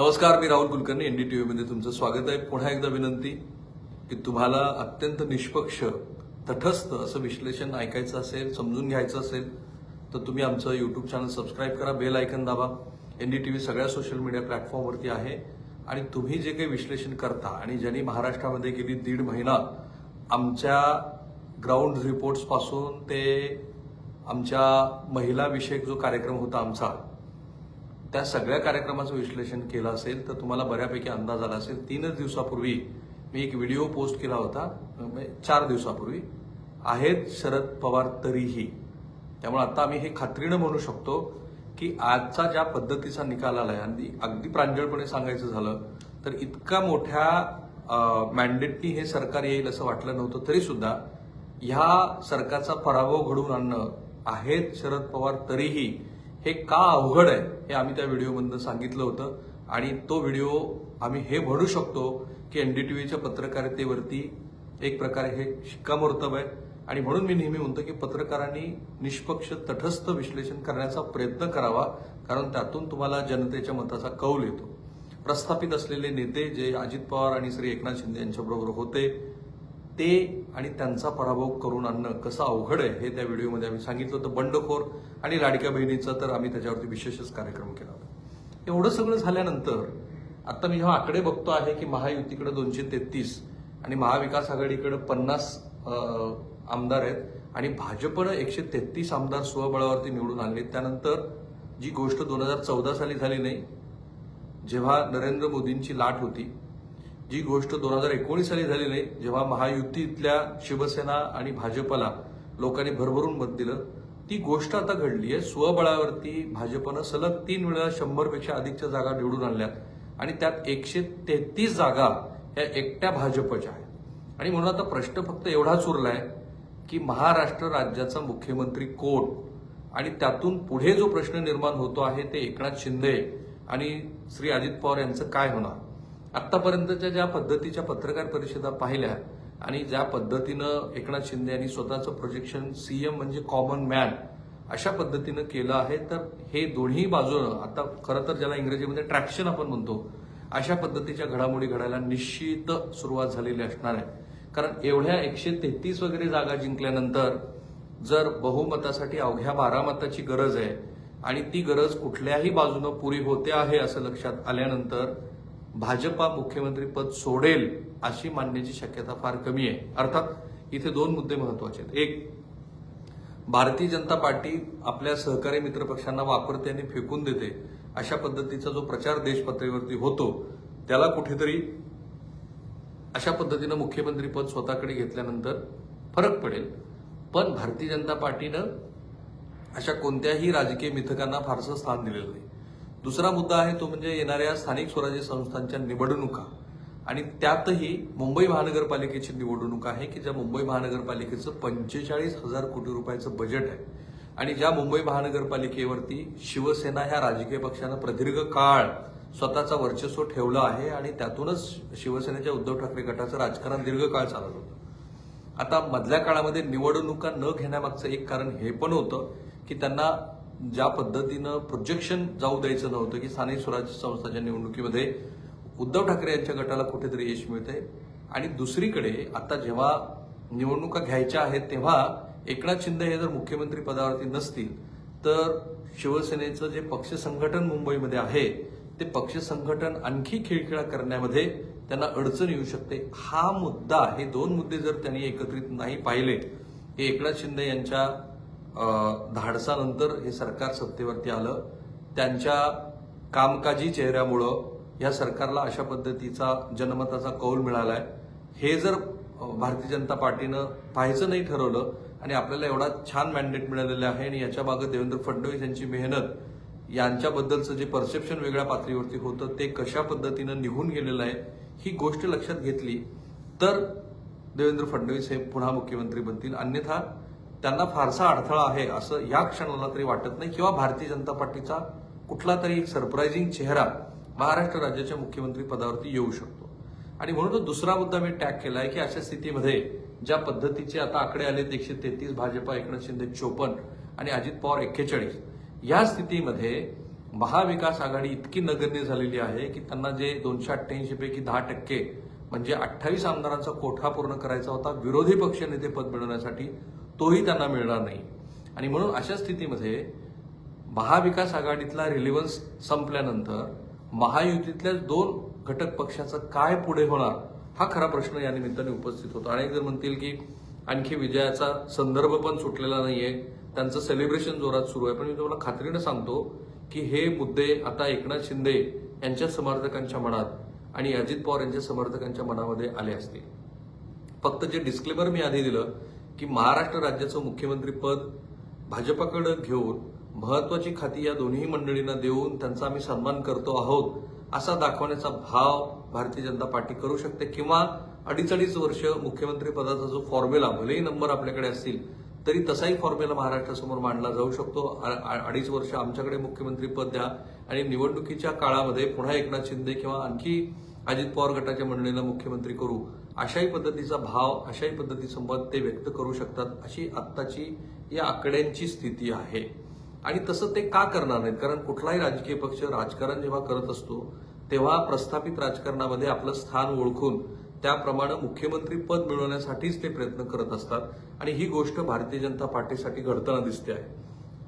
नमस्कार मी राहुल कुलकर्णी टी व्हीमध्ये तुमचं स्वागत आहे. पुन्हा एकदा विनंती की तुम्हाला अत्यंत निष्पक्ष तटस्थ असं विश्लेषण ऐकायचं असेल समजून घ्यायचं असेल तर तुम्ही आमचं यूट्यूब चॅनल सबस्क्राईब करा बेल आयकन दाबा. एन डी टी व्ही सगळ्या सोशल मीडिया प्लॅटफॉर्मवरती आहे. आणि तुम्ही जे काही विश्लेषण करता आणि ज्यांनी महाराष्ट्रामध्ये गेली दीड महिना आमच्या ग्राउंड रिपोर्ट्सपासून ते आमच्या महिलाविषयक जो कार्यक्रम होता आमचा त्या सगळ्या कार्यक्रमाचं विश्लेषण केलं असेल तर तुम्हाला बऱ्यापैकी अंदाज आला असेल. तीनच दिवसापूर्वी मी एक व्हिडिओ पोस्ट केला होता म्हणजे चार दिवसापूर्वी. आहेत शरद पवार तरीही. त्यामुळे आता आम्ही हे खात्रीनं म्हणू शकतो की आजचा ज्या पद्धतीचा निकाल आलाय आणि अगदी प्रांजळपणे सांगायचं झालं तर इतका मोठ्या मॅन्डेटनी हे सरकार येईल असं वाटलं नव्हतं तरी सुद्धा ह्या सरकारचा पराभव घडवून आणणं आहेत शरद पवार तरीही हे का अवघड आहे हे आम्ही त्या व्हिडिओमधनं सांगितलं होतं. आणि तो व्हिडिओ आम्ही हे म्हणू शकतो की एनडीटीव्हीच्या पत्रकारितेवरती एक प्रकारे हे शिक्कामोर्तब आहे. आणि म्हणून मी नेहमी म्हणतो की पत्रकारांनी निष्पक्ष तटस्थ विश्लेषण करण्याचा प्रयत्न करावा कारण त्यातून तुम्हाला जनतेच्या मताचा कौल येतो. प्रस्थापित असलेले नेते जे अजित पवार आणि श्री एकनाथ शिंदे यांच्याबरोबर होते ते आणि त्यांचा पराभव करून आणणं कसं अवघड आहे हे त्या व्हिडिओमध्ये आम्ही सांगितलं होतं. बंडखोर आणि लाडक्या बहिणीचा तर आम्ही त्याच्यावरती विशेषच कार्यक्रम केला होता. एवढं सगळं झाल्यानंतर आता मी जेव्हा आकडे बघतो आहे की महायुतीकडे दोनशे तेहतीस आणि महाविकास आघाडीकडे पन्नास आमदार आहेत आणि भाजपनं एकशे तेहतीस आमदार स्वबळावरती निवडून आणले त्यानंतर जी गोष्ट दोन हजार चौदा साली झाली नाही जेव्हा नरेंद्र मोदींची लाट होती जी गोष्ट दोन हजार एकोणीस साली झाली नाही जेव्हा महायुतीतल्या शिवसेना आणि भाजपला लोकांनी भरभरून मत दिलं ती गोष्ट आता घडली आहे. स्वबळावरती भाजपनं सलग तीन वेळा शंभरपेक्षा अधिकच्या जागा निवडून आणल्यात आणि त्यात एकशे तेहतीस जागा ह्या एकट्या भाजपच्या आहेत. आणि म्हणून आता प्रश्न फक्त एवढाच उरलाय की महाराष्ट्र राज्याचा मुख्यमंत्री कोण? आणि त्यातून पुढे जो प्रश्न निर्माण होतो आहे ते एकनाथ शिंदे आणि श्री अजित पवार यांचं काय होणार? आत्तापर्यंतच्या ज्या पद्धतीच्या पत्रकार परिषदा पाहिल्या आणि ज्या पद्धतीनं एकनाथ शिंदे यांनी स्वतःचं प्रोजेक्शन सीएम म्हणजे कॉमन मॅन अशा पद्धतीनं केलं आहे तर हे दोन्ही बाजूनं आता खरं तर ज्याला इंग्रजीमध्ये ट्रॅक्शन आपण म्हणतो अशा पद्धतीच्या घडामोडी घडायला निश्चित सुरुवात झालेली असणार आहे. कारण एवढ्या एकशे तेहतीस वगैरे जागा जिंकल्यानंतर जर बहुमतासाठी अवघ्या बारा मताची गरज आहे आणि ती गरज कुठल्याही बाजूनं पुरी होते आहे असं लक्षात आल्यानंतर भाजपा मुख्यमंत्री पद सोडेल अशी मानण्याची शक्यता फार कमी आहे. अर्थात इथे दोन मुद्दे महत्त्वाचे आहेत. एक भारतीय जनता पार्टी आपल्या सहकारी मित्रपक्षांना वापरते आणि फेकून देते अशा पद्धतीचा जो प्रचार देशपातळीवरती होतो त्याला कुठेतरी अशा पद्धतीनं मुख्यमंत्री पद स्वतःकडे घेतल्यानंतर फरक पडेल. पण भारतीय जनता पार्टीनं अशा कोणत्याही राजकीय मिथकांना फारसं स्थान दिलेलं नाही. दुसरा मुद्दा आहे तो म्हणजे येणाऱ्या स्थानिक स्वराज्य संस्थांच्या निवडणुका. आणि त्यातही मुंबई महानगरपालिकेची निवडणूक आहे की ज्या मुंबई महानगरपालिकेचं पंचेचाळीस हजार कोटी रुपयाचं बजेट आहे. आणि ज्या मुंबई महानगरपालिकेवरती शिवसेना ह्या राजकीय पक्षानं प्रदीर्घ काळ स्वतःचा वर्चस्व ठेवलं आहे आणि त्यातूनच शिवसेनेच्या उद्धव ठाकरे गटाचं राजकारण दीर्घकाळ चालत होतं. आता मधल्या काळामध्ये निवडणुका न घेण्यामागचं एक कारण हे पण होतं की त्यांना ज्या पद्धतीनं प्रोजेक्शन जाऊ द्यायचं नव्हतं की स्थानिक स्वराज्य संस्थांच्या निवडणुकीमध्ये उद्धव ठाकरे यांच्या गटाला कुठेतरी यश मिळतंय. आणि दुसरीकडे आता जेव्हा निवडणुका घ्यायच्या आहेत तेव्हा एकनाथ शिंदे हे जर मुख्यमंत्री पदावरती नसतील तर शिवसेनेचं जे पक्ष संघटन मुंबईमध्ये आहे ते पक्ष संघटन आणखी खिळखिळा करण्यामध्ये त्यांना अडचण येऊ शकते. हा मुद्दा हे दोन मुद्दे जर त्यांनी एकत्रित नाही पाहिले हे एकनाथ शिंदे यांच्या धाडसानंतर हे सरकार सत्तेवरती आलं. त्यांच्या कामकाजी चेहऱ्यामुळं या सरकारला अशा पद्धतीचा जनमताचा कौल मिळाला आहे हे जर भारतीय जनता पार्टीनं पाहायचं नाही ठरवलं आणि आपल्याला एवढा छान मॅन्डेट मिळालेला आहे आणि याच्या मागे देवेंद्र फडणवीस यांची मेहनत यांच्याबद्दलचं जे परसेप्शन वेगळ्या पातळीवरती होतं ते कशा पद्धतीनं निघून गेलेलं आहे ही गोष्ट लक्षात घेतली. तर देवेंद्र फडणवीस हे पुन्हा मुख्यमंत्री बनतील. अन्यथा त्यांना फारसा अडथळा आहे असं या क्षणाला तरी वाटत नाही. किंवा भारतीय जनता पार्टीचा कुठला तरी एक सरप्राइझिंग चेहरा महाराष्ट्र राज्याच्या मुख्यमंत्री पदावरती येऊ शकतो. आणि म्हणून तो दुसरा मुद्दा मी टॅग केला आहे की अशा स्थितीमध्ये ज्या पद्धतीचे आता आकडे आले एकशे तेहतीस भाजपा एकनाथ शिंदे चोपन्न आणि अजित पवार एक्केचाळीस या स्थितीमध्ये महाविकास आघाडी इतकी नगण्य झालेली आहे की त्यांना जे दोनशे अठ्ठ्याऐंशी पैकी दहा टक्के म्हणजे अठ्ठावीस आमदारांचा कोठा पूर्ण करायचा होता विरोधी पक्षनेते पद मिळवण्यासाठी तोही त्यांना मिळणार नाही. आणि म्हणून अशा स्थितीमध्ये महाविकास आघाडीतला रिलिव्हन्स संपल्यानंतर महायुतीतल्या दोन घटक पक्षाचं काय पुढे होणार हा खरा प्रश्न या निमित्ताने उपस्थित होतो. अनेक जण म्हणतील की आणखी विजयाचा संदर्भ पण सुटलेला नाहीये त्यांचं सेलिब्रेशन जोरात सुरू आहे. पण मी तुम्हाला खात्रीनं सांगतो की हे मुद्दे आता एकनाथ शिंदे यांच्या समर्थकांच्या मनात आणि अजित पवार यांच्या समर्थकांच्या मनामध्ये आले असतील फक्त जे डिस्क्लेमर मी आधी दिलं की महाराष्ट्र राज्याचं मुख्यमंत्रीपद भाजपाकडे घेऊन महत्वाची खाती या दोन्ही मंडळींना देऊन त्यांचा आम्ही सन्मान करतो आहोत असा दाखवण्याचा भाव भारतीय जनता पार्टी करू शकते. किंवा अडीच अडीच वर्ष मुख्यमंत्री पदाचा जो फॉर्म्युला भलेही नंबर आपल्याकडे असतील तरी तसाही फॉर्म्युला महाराष्ट्रासमोर मांडला जाऊ शकतो. अडीच वर्ष आमच्याकडे मुख्यमंत्रीपद द्या आणि निवडणुकीच्या काळामध्ये पुन्हा एकनाथ शिंदे किंवा आणखी अजित पवार गटाच्या मंडळीला मुख्यमंत्री करू. अशाही पद्धतीचा भाव अशाही पद्धतीचं मत ते व्यक्त करू शकतात अशी आत्ताची या आकड्यांची स्थिती आहे. आणि तसं ते का करणार नाहीत? कारण कुठलाही राजकीय पक्ष राजकारण जेव्हा करत असतो तेव्हा प्रस्थापित राजकारणामध्ये आपलं स्थान ओळखून त्याप्रमाणे मुख्यमंत्री पद मिळवण्यासाठीच ते प्रयत्न करत असतात. आणि ही गोष्ट भारतीय जनता पार्टीसाठी घडताना दिसते आहे.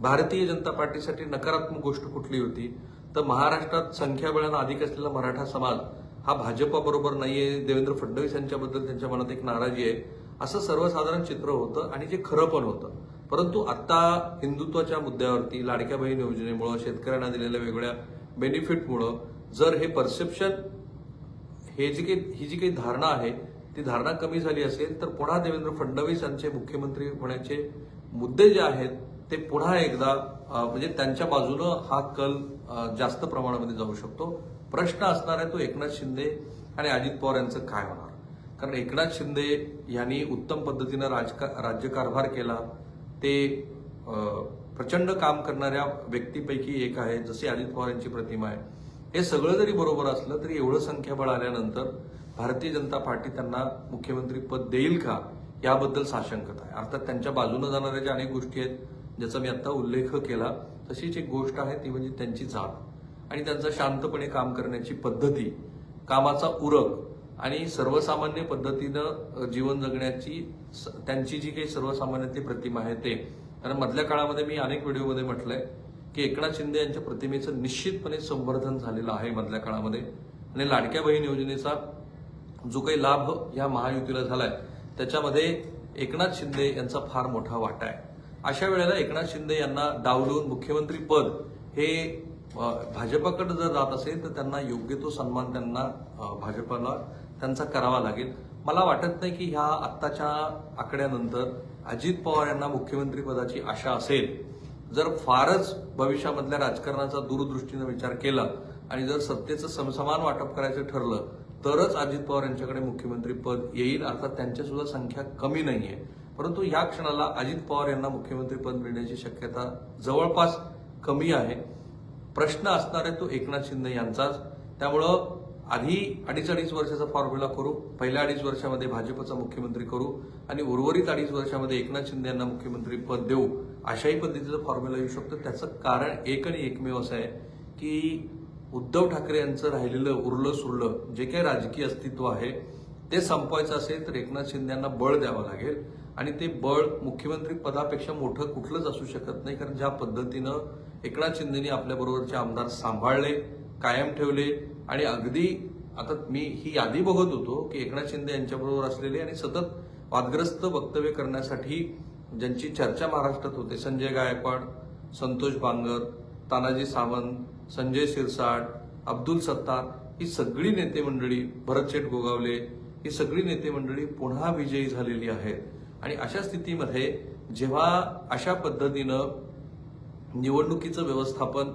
भारतीय जनता पार्टीसाठी नकारात्मक गोष्ट कुठली होती? तर महाराष्ट्रात संख्याबळानं अधिक असलेला मराठा समाज हा भाजपाबरोबर नाहीये देवेंद्र फडणवीस यांच्याबद्दल त्यांच्या मनात एक नाराजी आहे. असं सर्वसाधारण चित्र होतं आणि जे खरं पण होतं. परंतु आता हिंदुत्वाच्या मुद्द्यावरती लाडक्या बहीण योजनेमुळं शेतकऱ्यांना दिलेल्या वेगळ्या बेनिफिटमुळं जर हे परसेप्शन हे जी काही ही जी काही धारणा आहे ती धारणा कमी झाली असेल तर पुन्हा देवेंद्र फडणवीस यांचे मुख्यमंत्री होण्याचे मुद्दे जे आहेत ते पुन्हा एकदा म्हणजे त्यांच्या बाजूनं हा कल जास्त प्रमाणामध्ये जाऊ शकतो. प्रश्न असणार आहे तो एकनाथ शिंदे आणि अजित पवार यांचं काय होणार? कारण एकनाथ शिंदे यांनी उत्तम पद्धतीनं राजका राज्यकारभार केला. ते प्रचंड काम करणाऱ्या व्यक्तीपैकी एक आहे जशी अजित पवार यांची प्रतिमा आहे. हे सगळं जरी बरोबर असलं तरी एवढं संख्याबळ आल्यानंतर भारतीय जनता पार्टी त्यांना मुख्यमंत्री पद देईल का याबद्दल साशंकता आहे. अर्थात त्यांच्या बाजूने जाणाऱ्या ज्या अनेक गोष्टी आहेत ज्याचा मी आता उल्लेख केला तशीच एक गोष्ट आहे ती म्हणजे त्यांची जात. आणि त्यांचं शांतपणे काम करण्याची पद्धती कामाचा उरक आणि सर्वसामान्य पद्धतीनं जीवन जगण्याची स- त्यांची जी काही सर्वसामान्यातली प्रतिमा आहे ते. कारण मधल्या काळामध्ये मी अनेक व्हिडिओमध्ये म्हटलंय की एकनाथ शिंदे यांच्या प्रतिमेचं निश्चितपणे संवर्धन झालेलं आहे मधल्या काळामध्ये. आणि लाडक्या बहीण योजनेचा जो काही लाभ या महायुतीला झालाय त्याच्यामध्ये एकनाथ शिंदे यांचा फार मोठा वाटा आहे. अशा वेळेला एकनाथ शिंदे यांना डावलून मुख्यमंत्री पद हे भाजपाकडे जर जात असेल तर त्यांना योग्य तो सन्मान त्यांना भाजपला भाजपाला त्यांचा करावा लागेल. मला वाटत नाही की ह्या आत्ताच्या आकड्यानंतर अजित पवार यांना मुख्यमंत्री पदाची आशा असेल. जर फारच भविष्यामधल्या राजकारणाचा दूरदृष्टीनं विचार केला आणि जर सत्तेचं समसमान वाटप करायचं ठरलं तरच अजित पवार यांच्याकडे मुख्यमंत्री पद येईल. अर्थात त्यांची सुद्धा संख्या कमी नाहीये. परंतु या क्षणाला अजित पवार यांना मुख्यमंत्री पद मिळण्याची शक्यता जवळपास कमी आहे. प्रश्न असणार आहे तो एकनाथ शिंदे यांचाच. त्यामुळं आधी अडीच अडीच वर्षाचा फॉर्म्युला करू पहिल्या अडीच वर्षामध्ये भाजपचा मुख्यमंत्री करू आणि उर्वरित अडीच वर्षामध्ये एकनाथ शिंदे यांना मुख्यमंत्री पद देऊ अशाही पद्धतीचं फॉर्म्युला येऊ शकतं. त्याचं कारण एक आणि एकमेव असं आहे की उद्धव ठाकरे यांचं राहिलेलं उरलं सुरलं जे काही राजकीय अस्तित्व आहे ते संपवायचं असेल तर एकनाथ शिंदे यांना बळ द्यावं लागेल आणि ते बळ मुख्यमंत्री पदापेक्षा मोठं कुठलंच असू शकत नाही कारण ज्या पद्धतीनं एकनाथ शिंदेनी आपल्याबरोबरचे आमदार सांभाळले कायम ठेवले आणि अगदी आता मी ही यादी बघत होतो की एकनाथ शिंदे यांच्याबरोबर असलेले आणि सतत वादग्रस्त वक्तव्य करण्यासाठी ज्यांची चर्चा महाराष्ट्रात होते संजय गायकवाड संतोष बांगर तानाजी सावंत संजय शिरसाट अब्दुल सत्तार ही सगळी नेते मंडळी भरतशेठ गोगावले ही सगळी नेते मंडळी पुन्हा विजयी झालेली आहेत. आणि अशा स्थितीमध्ये जेव्हा अशा पद्धतीनं निवडणुकीचं व्यवस्थापन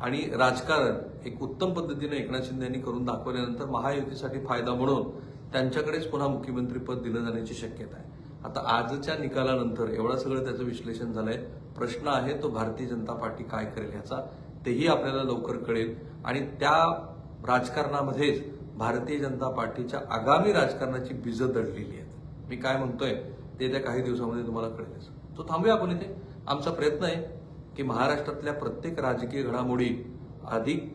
आणि राजकारण एक उत्तम पद्धतीने एकनाथ शिंदे यांनी करून दाखवल्यानंतर महायुतीसाठी फायदा म्हणून त्यांच्याकडेच पुन्हा मुख्यमंत्रीपद दिलं जाण्याची शक्यता आहे. आता आजच्या निकालानंतर एवढं सगळं त्याचं विश्लेषण झालंय. प्रश्न आहे तो भारतीय जनता पार्टी काय करेल ह्याचा? तेही आपल्याला लवकर कळेल. आणि त्या राजकारणामध्येच भारतीय जनता पार्टीच्या आगामी राजकारणाची बीजं दडलेली आहेत. मी काय म्हणतोय ते त्या काही दिवसामध्ये तुम्हाला कळेलच. तो थांबूया आपण इथे. आमचा प्रयत्न आहे की महाराष्ट्रातल्या प्रत्येक राजकीय घडामोडी अधिक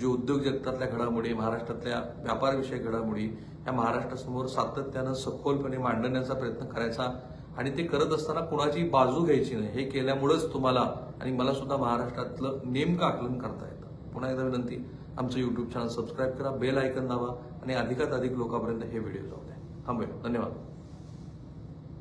जे उद्योग जगतातल्या घडामोडी महाराष्ट्रातल्या व्यापारविषयक घडामोडी या महाराष्ट्रासमोर सातत्यानं सखोलपणे मांडण्याचा प्रयत्न करायचा आणि ते करत असताना कुणाची बाजू घ्यायची नाही. हे केल्यामुळेच तुम्हाला आणि मला सुद्धा महाराष्ट्रातलं नेमकं आकलन करता येतं. पुन्हा एकदा विनंती आमचं यूट्यूब चॅनल सबस्क्राईब करा बेल आयकन दाबा आणि अधिकात अधिक लोकांपर्यंत हे व्हिडिओ जाऊ द्या. थांबूया. धन्यवाद.